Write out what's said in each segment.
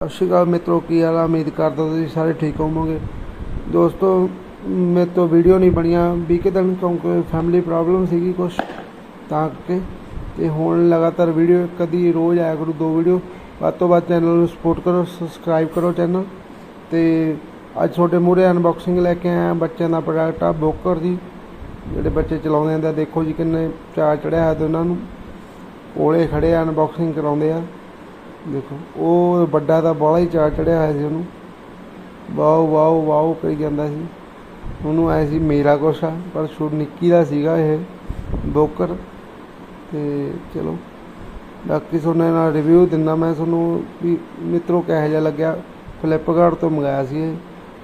ਸਤਿ ਸ਼੍ਰੀ ਅਕਾਲ ਮਿੱਤਰੋ, ਕੀ ਹਾਲ ਆ? ਉਮੀਦ ਕਰਦਾ ਤੁਸੀਂ ਸਾਰੇ ਠੀਕ ਹੋਵੋਗੇ। ਦੋਸਤੋ, ਮੇਰੇ ਤੋਂ ਵੀਡੀਓ ਨਹੀਂ ਬਣੀਆਂ। ਵੀਹ ਕੁ ਦਿਨ ਕਿਉਂਕਿ ਫੈਮਿਲੀ ਪ੍ਰੋਬਲਮ ਸੀਗੀ ਕੁਛ, ਤਾਂ ਕਰਕੇ। ਤੇ ਹੁਣ ਲਗਾਤਾਰ ਵੀਡੀਓ ਕਦੀ ਰੋਜ਼ ਆਇਆ ਕਰੂ ਦੋ ਵੀਡੀਓ। ਵੱਧ ਤੋਂ ਵੱਧ ਚੈਨਲ ਨੂੰ ਸਪੋਰਟ ਕਰੋ ਸਬਸਕ੍ਰਾਈਬ ਕਰੋ ਚੈਨਲ ਤੇ ਅੱਜ ਤੁਹਾਡੇ ਮੂਹਰੇ ਅਨਬਾਕਸਿੰਗ ਲੈ ਕੇ ਆਇਆ ਬੱਚਿਆਂ ਦਾ ਪ੍ਰੋਡਕਟ ਆ ਬੋਕਰ ਦੀ ਜਿਹੜੇ ਬੱਚੇ ਚਲਾਉਂਦੇ ਆ ਤਾਂ ਦੇਖੋ ਜੀ ਕਿੰਨੇ ਚਾਰ ਚੜਿਆ ਹੈ ਤੇ ਉਹਨਾਂ ਨੂੰ। ਕੋਲੇ ਖੜੇ ਆ ਅਨਬਾਕਸਿੰਗ ਕਰਾਉਂਦੇ ਆ। ਦੇਖੋ, ਉਹ ਵੱਡਾ ਤਾਂ ਬਾਹਲਾ ਹੀ ਚਾਅ ਚੜਿਆ ਹੋਇਆ ਸੀ ਉਹਨੂੰ। ਵਾਓ ਵਾਓ ਵਾਓ ਕਰੀ ਜਾਂਦਾ ਸੀ। ਉਹਨੂੰ ਆਇਆ ਸੀ ਮੇਰਾ ਕੁਛ ਆ ਪਰ ਛੋਟ ਨਿੱਕੀ ਦਾ ਸੀਗਾ ਇਹ ਬੋਕਰ ਤੇ ਚਲੋ, ਬਾਕੀ ਤੁਹਾਨੂੰ ਨਾਲ ਰਿਵਿਊ ਦਿੰਦਾ ਮੈਂ ਤੁਹਾਨੂੰ ਵੀ ਮਿੱਤਰੋ ਕਿਹੋ ਜਿਹਾ ਲੱਗਿਆ। ਫਲਿੱਪਕਾਰਟ ਤੋਂ ਮੰਗਾਇਆ ਸੀ ਇਹ।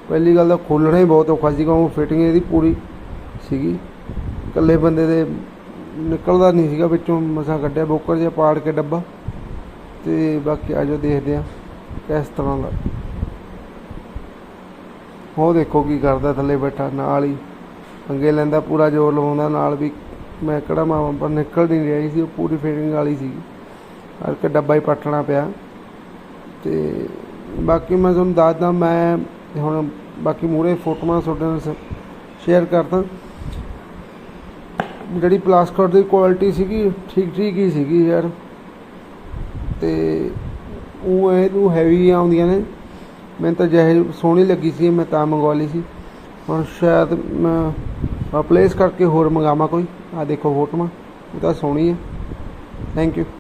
ਪਹਿਲੀ ਗੱਲ ਤਾਂ ਖੋਲਣਾ ਹੀ ਬਹੁਤ ਔਖਾ ਸੀਗਾ, ਉਹ ਫਿਟਿੰਗ ਇਹਦੀ ਪੂਰੀ ਸੀਗੀ। ਇਕੱਲੇ ਬੰਦੇ ਦੇ ਨਿਕਲਦਾ ਨਹੀਂ ਸੀਗਾ ਵਿੱਚੋਂ ਮਸਾਂ ਕੱਢਿਆ ਬੋਕਰ ਜਿਹਾ ਪਾੜ ਕੇ ਡੱਬਾ। ਤੇ ਬਾਕੀ ਆਜੋ ਦੇਖਦੇ ਆ ਕਿਸ ਤਰ੍ਹਾਂ ਦਾ। ਉਹ ਦੇਖੋ ਕੀ ਕਰਦਾ ਥੱਲੇ ਬੈਠਾ, ਨਾਲ ਹੀ ਪੰਗੇ ਲੈਂਦਾ, ਪੂਰਾ ਜ਼ੋਰ ਲਵਾਉਂਦਾ, ਨਾਲ ਵੀ ਮੈਂ ਕਿਹੜਾ ਮਾਵਾਂ ਪਰ ਨਿਕਲ ਨਹੀਂ ਰਹੀ ਸੀ, ਉਹ ਪੂਰੀ ਫੀਟਿੰਗ ਵਾਲੀ ਸੀ। ਹਰ ਇੱਕ ਡੱਬਾ ਹੀ ਪੱਟਣਾ ਪਿਆ। ਤੇ ਬਾਕੀ ਮੈਂ ਤੁਹਾਨੂੰ ਦੱਸਦਾ, ਮੈਂ ਹੁਣ ਬਾਕੀ ਮੂਰੇ ਫੋਟੋਆਂ ਤੁਹਾਡੇ ਨਾਲ ਸ਼ੇਅਰ ਕਰਦਾ। ਜਿਹੜੀ ਪਲਾਸਟਿਕ ਦੀ ਕੁਆਲਿਟੀ ਸੀਗੀ ਠੀਕ ਠੀਕ ਹੀ ਸੀਗੀ ਯਾਰ। ਤੇ ਉਹ ਇਹਨੂੰ ਹੈਵੀ ਆਉਂਦੀਆਂ ਨੇ। ਮੈਨੂੰ ਤਾਂ ਜਿਹੇ ਸੋਹਣੀ ਲੱਗੀ ਸੀ, ਮੈਂ ਤਾਂ ਮੰਗਵਾ ਲਈ ਸੀ। ਹੁਣ ਸ਼ਾਇਦ ਮੈਂ ਰਿਪਲੇਸ ਕਰਕੇ ਹੋਰ ਮੰਗਾਵਾਂ ਕੋਈ। ਆ ਦੇਖੋ ਫੋਟੋਆਂ ਉਹ ਤਾਂ ਸੋਹਣੀ ਹੈ ਥੈਂਕ ਯੂ